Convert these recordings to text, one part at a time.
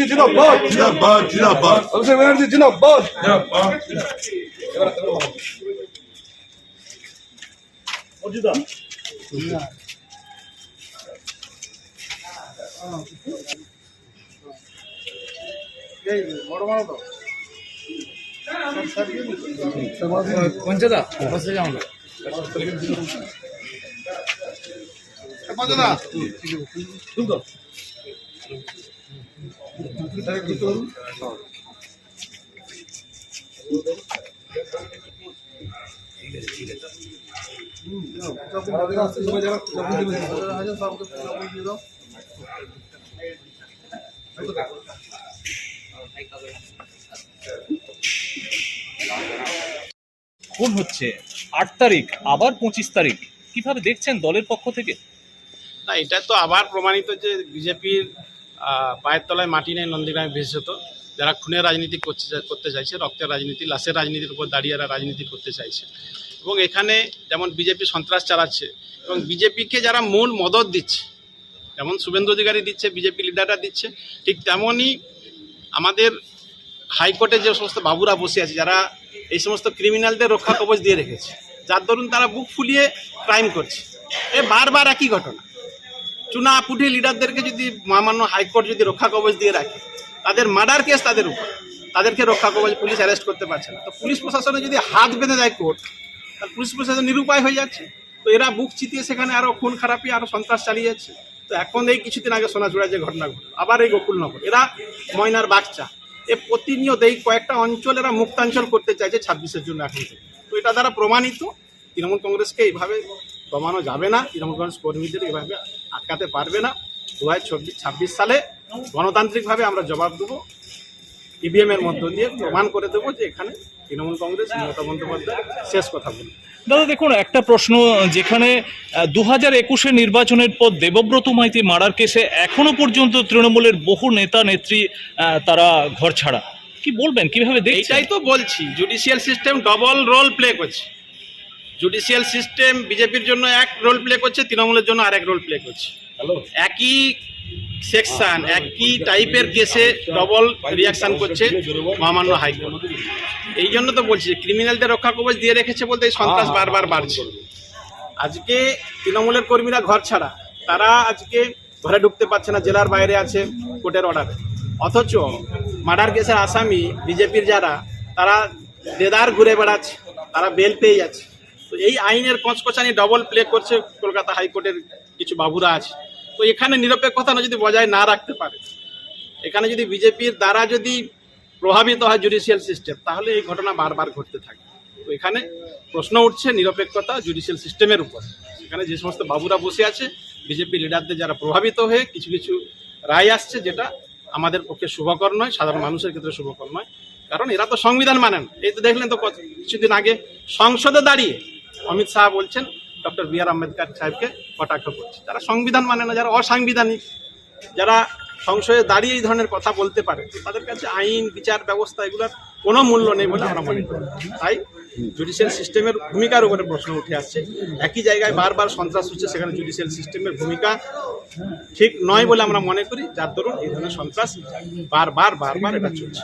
জিন্দাবাদ জিন্দাবাদ অভিষেক ব্যানার্জি জিন্দাবাদ জিন্দাবাদ পঞ্চদা বসে যাও না। খুন হচ্ছে? আট তারিখ, আবার পঁচিশ তারিখ। কীভাবে দেখছেন দলের পক্ষ থেকে? না, এটা তো আবার প্রমাণিত যে বিজেপির পায়ের তলায় মাটি নেই নন্দীগ্রামে বিশেষত। যারা খুনের রাজনীতি করছে, করতে চাইছে, রক্তের রাজনীতি, লাশের রাজনীতির উপর দাঁড়িয়ে রাজনীতি করতে চাইছে। এবং এখানে যেমন বিজেপি সন্ত্রাস চালাচ্ছে, এবং বিজেপিকে যারা মূল মদত দিচ্ছে, যেমন শুভেন্দু অধিকারী দিচ্ছে, বিজেপি লিডাররা দিচ্ছে, ঠিক তেমনই আমাদের হাইকোর্টে যে সমস্ত বাবুরা বসে আছে, যারা এই সমস্ত ক্রিমিনালদের রক্ষা কবচ দিয়ে রেখেছে, যার দরুন তারা বুক ফুলিয়ে ক্রাইম করছে। এ বারবার একই ঘটনা। চুনা পুঠি লিডারদেরকে যদি মহামান্য হাইকোর্ট যদি রক্ষা কবচ দিয়ে রাখে, তাদের মার্ডার কেস তাদের উপর। তাদেরকে রক্ষা কবচ পুলিশ অ্যারেস্ট করতে পারছে না। তো পুলিশ প্রশাসনে যদি হাত বেঁধে দেয় কোর্ট তাহলে পুলিশ প্রশাসন নিরুপায় হয়ে যাচ্ছে। তো এরা বুক চিতিয়ে সেখানে আরও খুন খারাপি আরও সন্ত্রাস চালিয়ে যাচ্ছে। তো এখন এই কিছুদিন আগে সোনাচূড়া যে ঘটনা ঘটলো, আবার এই গোকুলনগর। এরা ময়নার বাচ্চা এ প্রতিনিয়ত এই কয়েকটা অঞ্চল এরা মুক্তাঞ্চল করতে চাইছে ছাব্বিশের জন্য এখন তো এটা দ্বারা প্রমাণিত, তৃণমূল কংগ্রেসকে এইভাবে দমানো যাবে না, তৃণমূল কংগ্রেস কর্মীদের এইভাবে আটকাতে পারবে না। দু হাজার সালে গণতান্ত্রিকভাবে আমরা জবাব দেবো, ইভিএম এর মধ্য দিয়ে প্রমাণ করে দেবো যে এখানে তৃণমূল কংগ্রেস মমতা বন্দ্যোপাধ্যায় শেষ কথা বলবে। দাদা দেখুন একটা প্রশ্ন যেখানে দু হাজার একুশে নির্বাচনের পর দেবব্রত মাইতি মারার কেসে এখনও পর্যন্ত তৃণমূলের বহু নেতা নেত্রী তারা ঘর ছাড়া। কি বলবেন? কীভাবে এইটাই তো বলছি judicial system double role play করছে। জুডিশিয়াল সিস্টেম বিজেপির জন্য এক রোল প্লে করছে তৃণমূলের জন্য আরেক রোল প্লে করছে। একই সেকশন একই টাইপের কেসে ডবল রিয়াকশান করছে মহামান্য হাইকোর্ট। এই জন্য তো বলছি ক্রিমিনালদের রক্ষা কবচ দিয়ে রেখেছে বলতে এই সন্ত্রাস বারবার বাড়ছে। আজকে তৃণমূলের কর্মীরা ঘর ছাড়া তারা আজকে ঘরে ঢুকতে পারছে না জেলার বাইরে আছে কোর্টের অর্ডারে অথচ মার্ডার কেসের আসামি বিজেপির যারা তারা দেদার ঘুরে বেড়াচ্ছে তারা বেল পেয়ে যাচ্ছে। তো এই আইনের কচকচানি ডবল প্লে করছে কলকাতা হাইকোর্টের কিছু বাবুরা আছে। তো এখানে নিরপেক্ষতা যদি বজায় না রাখতে পারে, এখানে যদি বিজেপির দ্বারা যদি প্রভাবিত হয় জুডিশিয়াল সিস্টেম তাহলে এই ঘটনা বারবার ঘটতে থাকে। তো এখানে প্রশ্ন উঠছে নিরপেক্ষতা জুডিশিয়াল সিস্টেমের উপর। এখানে যে সমস্ত বাবুরা বসে আছে, বিজেপি লিডারদের যারা প্রভাবিত হয়ে কিছু কিছু রায় আসছে, যেটা আমাদের পক্ষে শুভকর নয়, সাধারণ মানুষের ক্ষেত্রে শুভকর নয়। কারণ এরা তো সংবিধান মানেন এই তো দেখলেন তো কিছুদিন আগে সংসদে দাঁড়িয়ে অমিত শাহ বলছেন ডক্টর বি আর আম্বেদকর সাহেবকে কটাক্ষ করছে। যারা সংবিধান মানে না, যারা অসাংবিধানিক, যারা সংসদে দাঁড়িয়ে এই ধরনের কথা বলতে পারে, তাদের কাছে আইন, বিচার ব্যবস্থা এগুলোর কোনো মূল্য নেই বলে আমরা মনে করি। তাই জুডিশিয়াল সিস্টেমের ভূমিকার উপরে প্রশ্ন উঠে আসছে। একই জায়গায় বারবার সন্ত্রাস হচ্ছে, সেখানে জুডিশিয়াল সিস্টেমের ভূমিকা ঠিক নয় বলে আমরা মনে করি। যার দরুন এই ধরনের সন্ত্রাস বারবার বারবার এটা চলছে।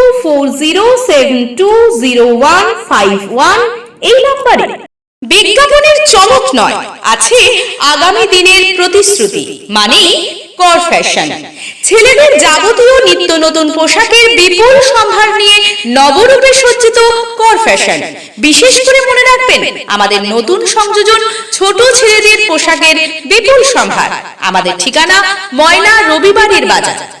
এই নম্বরে। বিজ্ঞাপনের চমক নয়, আছে আগামী দিনের প্রতিশ্রুতি মানে কর ফ্যাশন ছেলেদের যাবতীয় নিত্য নতুন পোশাকের বিপুল সম্ভার নিয়ে নবরূপে সজ্জিত কর ফ্যাশন বিশেষ করে মনে রাখবেন, আমাদের নতুন সংযোজন ছোট ছেলেদের পোশাকের বিপুল সম্ভার। আমাদের ঠিকানা ময়না রবিবারের বাজার।